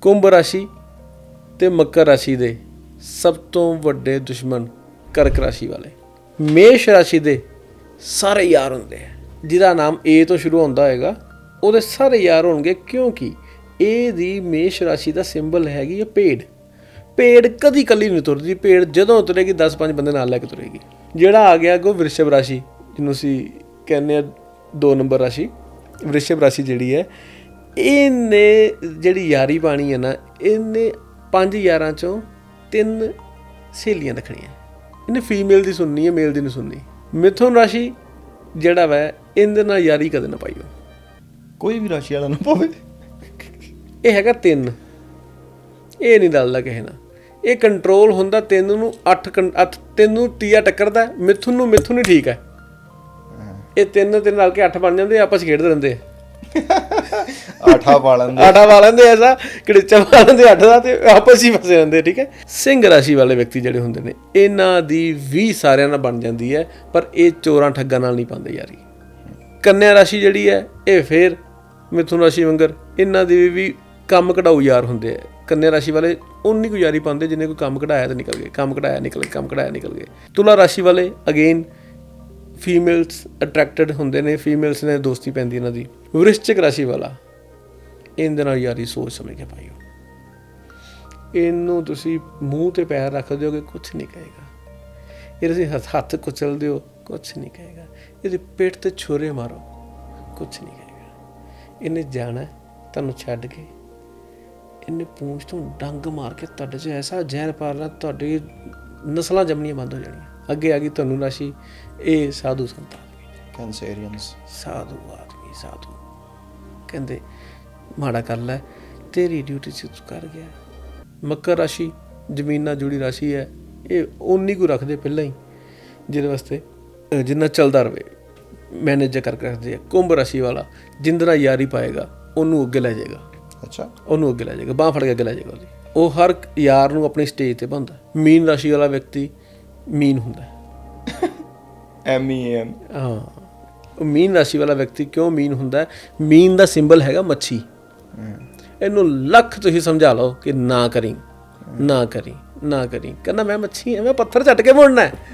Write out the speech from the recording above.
ਕੁੰਭ ਰਾਸ਼ੀ ਤੇ ਮਕਰ ਰਾਸ਼ੀ ਦੇ ਸਭ ਤੋਂ ਵੱਡੇ ਦੁਸ਼ਮਣ ਕਰਕ ਰਾਸ਼ੀ ਵਾਲੇ। ਮੇਸ਼ ਰਾਸ਼ੀ ਦੇ ਸਾਰੇ ਯਾਰ ਹੁੰਦੇ ਆ। ਜਿਹਦਾ ਨਾਮ ਏ ਤੋਂ ਸ਼ੁਰੂ ਹੁੰਦਾ ਹੋਏਗਾ, ਉਹਦੇ ਸਾਰੇ ਯਾਰ ਹੋਣਗੇ ਕਿਉਂਕਿ ਏ ਦੀ ਮੇਸ਼ ਰਾਸ਼ੀ ਦਾ ਸਿੰਬਲ ਹੈਗੀ ਹੈ ਪੇੜ ਪੇੜ ਕਦੀ ਕੱਲੀ ਨਹੀਂ ਤੁਰਦੀ ਪੇੜ ਜਦੋਂ ਤੁਰੇਗੀ 10-5 ਬੰਦੇ ਨਾਲ ਲੈ ਕੇ ਤੁਰੇਗੀ। ਜਿਹੜਾ ਆ ਗਿਆ ਕੋ ਵਿਰਸ਼ਭ ਰਾਸ਼ੀ, ਜਿਹਨੂੰ ਅਸੀਂ ਕਹਿੰਦੇ ਆ 2 ਨੰਬਰ ਰਾਸ਼ੀ। ਵ੍ਰਿਸ਼ਭ ਰਾਸ਼ੀ ਜਿਹੜੀ ਹੈ ਇਹਨੇ ਜਿਹੜੀ ਯਾਰੀ ਬਾਣੀ ਹੈ ਨਾ ਇਹਨੇ ਪੰਜ ਯਾਰਾਂ ਚੋਂ ਤਿੰਨ ਸਹੇਲੀਆਂ ਰੱਖਣੀਆਂ। ਇਹਨੇ ਫੀਮੇਲ ਦੀ ਸੁਣਨੀ ਹੈ ਮੇਲ ਦੀ ਨਹੀਂ ਸੁਣਨੀ। ਮਿਥੁਨ ਰਾਸ਼ੀ ਜਿਹੜਾ ਵੈ ਇਹਦੇ ਨਾਲ ਯਾਰੀ ਕਦੇ ਨਾ ਪਾਈਓ ਕੋਈ ਵੀ ਰਾਸ਼ੀ ਵਾਲਾ ਨਾ ਪਵੇ। ਇਹ ਹੈਗਾ ਤਿੰਨ। ਇਹ ਨਹੀਂ ਦਲਦਾ ਕਿਸੇ ਨਾਲ। ਇਹ ਕੰਟਰੋਲ ਹੁੰਦਾ ਤਿੰਨ ਨੂੰ 8 ਅੱਠ ਤਿੰਨ ਨੂੰ ਤੀਆ ਟੱਕਰਦਾ ਮਿਥੁਨ ਨੂੰ ਮਿਥੁਨ ਹੀ ਠੀਕ ਹੈ। ਇਹ ਤਿੰਨ ਤਿੰਨ ਨਾਲ ਕੇ 8 ਬਣ ਜਾਂਦੇ ਆਪਸ ਖੇਡਦੇ ਰਹਿੰਦੇ। ਆਠਾ ਪਾਲਣ ਦੇ ਆਟਾ ਪਾ ਲੈਂਦੇ ਐਸਾ, ਕਿੜਚਾ ਪਾ ਲੈਂਦੇ, ਅੱਠ ਦਾ ਤੇ ਆਪਸ ਹੀ ਫਸੇ ਰਹਿੰਦੇ, ਠੀਕ ਹੈ? ਸਿੰਘ ਰਾਸ਼ੀ ਵਾਲੇ ਵਿਅਕਤੀ ਜਿਹੜੇ ਹੁੰਦੇ ਨੇ, ਇਹਨਾਂ ਦੀ ਵੀ ਸਾਰਿਆਂ ਨਾਲ ਬਣ ਜਾਂਦੀ ਹੈ, ਪਰ ਇਹ ਚੋਰਾਂ ਠੱਗਾਂ ਨਾਲ ਨਹੀਂ ਪਾਉਂਦੇ ਯਾਰੀ। ਕੰਨਿਆ ਰਾਸ਼ੀ ਜਿਹੜੀ ਹੈ, ਇਹ ਫੇਰ ਮਿਥੁਨ ਰਾਸ਼ੀ ਵਾਂਗਰ, ਇਹਨਾਂ ਦੀ ਵੀ ਕੰਮ ਕਢਾਊ ਯਾਰ ਹੁੰਦੇ ਆ ਕੰਨਿਆ ਰਾਸ਼ੀ ਵਾਲੇ ਉਨੀ ਕੁ ਯਾਰੀ ਪਾਉਂਦੇ ਜਿੰਨੇ ਕੋਈ ਕੰਮ ਕਢਾਇਆ ਤੇ ਨਿਕਲ ਗਏ, ਕੰਮ ਕਢਾਇਆ ਨਿਕਲ ਗਏ, ਕੰਮ ਕਢਾਇਆ ਨਿਕਲ ਗਏ। ਤੁਲਾ ਰਾਸ਼ੀ ਵਾਲੇ ਅਗੇਨ ਫੀਮੇਲਸ ਅਟਰੈਕਟਡ ਹੁੰਦੇ ਨੇ ਫੀਮੇਲਸ ਨੇ ਦੋਸਤੀ ਪੈਂਦੀ ਇਹਨਾਂ ਦੀ। ਵ੍ਰਿਸ਼ਚਿਕ ਰਾਸ਼ੀ ਵਾਲਾ, ਇਹਦੇ ਨਾਲ ਯਾਰੀ ਸੋਚ ਸਮਝ ਕੇ ਪਾਈਓ ਇਹਨੂੰ ਤੁਸੀਂ ਮੂੰਹ ਤੇ ਪੈਰ ਰੱਖ ਦਿਓਗੇ ਕੁਝ ਨਹੀਂ ਕਹੇਗਾ। ਇਹ ਤੁਸੀਂ ਹੱਥ- ਕੁਚਲ ਦਿਓ ਕੁਝ ਨਹੀਂ ਕਹੇਗਾ। ਇਹਦੇ ਪੇਟ ਤੇ ਛੁਰੇ ਮਾਰੋ ਕੁਝ ਨਹੀਂ ਕਹੇਗਾ। ਇਹਨੇ ਜਾਣਾ, ਤੁਹਾਨੂੰ ਛੱਡ ਕੇ। ਇਹਨੇ ਪੂੰਛ ਤੋਂ ਡੰਗ ਮਾਰ ਕੇ ਤੁਹਾਡੇ 'ਚ ਐਸਾ ਜ਼ਹਿਰ ਪਾਰਨਾ ਤੁਹਾਡੀ ਨਸਲਾਂ ਜੰਮਣੀਆਂ ਬੰਦ ਹੋ ਜਾਣੀਆਂ। ਅੱਗੇ ਆ ਗਈ ਤੁਹਾਨੂੰ ਰਾਸ਼ੀ ਇਹ ਸਾਧੂ ਸੰਤਾਂ। ਕੈਂਸੇਰੀਅਨਸ ਸਾਧੂ ਆਦਮੀ ਸਾਧੂ। ਕਹਿੰਦੇ ਮਾੜਾ ਕਰ ਲੈ ਤੇਰੀ ਡਿਊਟੀ ਚ ਤੂੰ ਕਰ ਗਿਆ। ਮਕਰ ਰਾਸ਼ੀ ਜ਼ਮੀਨ ਨਾਲ ਜੁੜੀ ਰਾਸ਼ੀ ਹੈ। ਇਹ ਉਨੀ ਕੁ ਰੱਖਦੇ ਪਹਿਲਾਂ ਹੀ ਜਿਹਦੇ ਵਾਸਤੇ ਜਿੰਨਾ ਚੱਲਦਾ ਰਵੇ। ਮੈਨੇਜ ਕਰਕੇ ਰੱਖਦੇ ਆ। ਕੁੰਭ ਰਾਸ਼ੀ ਵਾਲਾ ਜਿੰਦਰਾ ਯਾਰੀ ਪਾਏਗਾ ਉਹਨੂੰ ਅੱਗੇ ਲੈ ਜਾਏਗਾ। ਅੱਛਾ। ਉਹਨੂੰ ਅੱਗੇ ਲੈ ਜਾਏਗਾ। ਬਾਹ ਫੜ ਕੇ ਅੱਗੇ ਲੈ ਜਾਏਗਾ ਉਹਦੀ। ਉਹ ਹਰ ਯਾਰ ਨੂੰ ਆਪਣੀ ਸਟੇਜ ਤੇ ਬੰਦਾ ਮੀਨ ਰਾਸ਼ੀ ਵਾਲਾ ਵਿਅਕਤੀ ਮੀਨ ਹੁੰਦਾ। ਐਮ ਈ ਐਮ ਹਾਂ। ਉਹ ਮੀਨ ਰਾਸ਼ੀ ਵਾਲਾ ਵਿਅਕਤੀ ਕਿਉਂ ਮੀਨ ਹੁੰਦਾ? ਮੀਨ ਦਾ ਸਿੰਬਲ ਹੈਗਾ ਮੱਛੀ। ਇਹਨੂੰ ਲੱਖ ਤੁਸੀਂ ਸਮਝਾ ਲਓ ਕਿ ਨਾ ਕਰੀ ਨਾ ਕਰੀ ਨਾ ਕਰੀ। ਕਹਿੰਦਾ ਮੈਂ ਮੱਛੀ ਐ ਮੈਂ ਪੱਥਰ ਛੱਡ ਕੇ ਮੁੜਨਾ ਹੈ।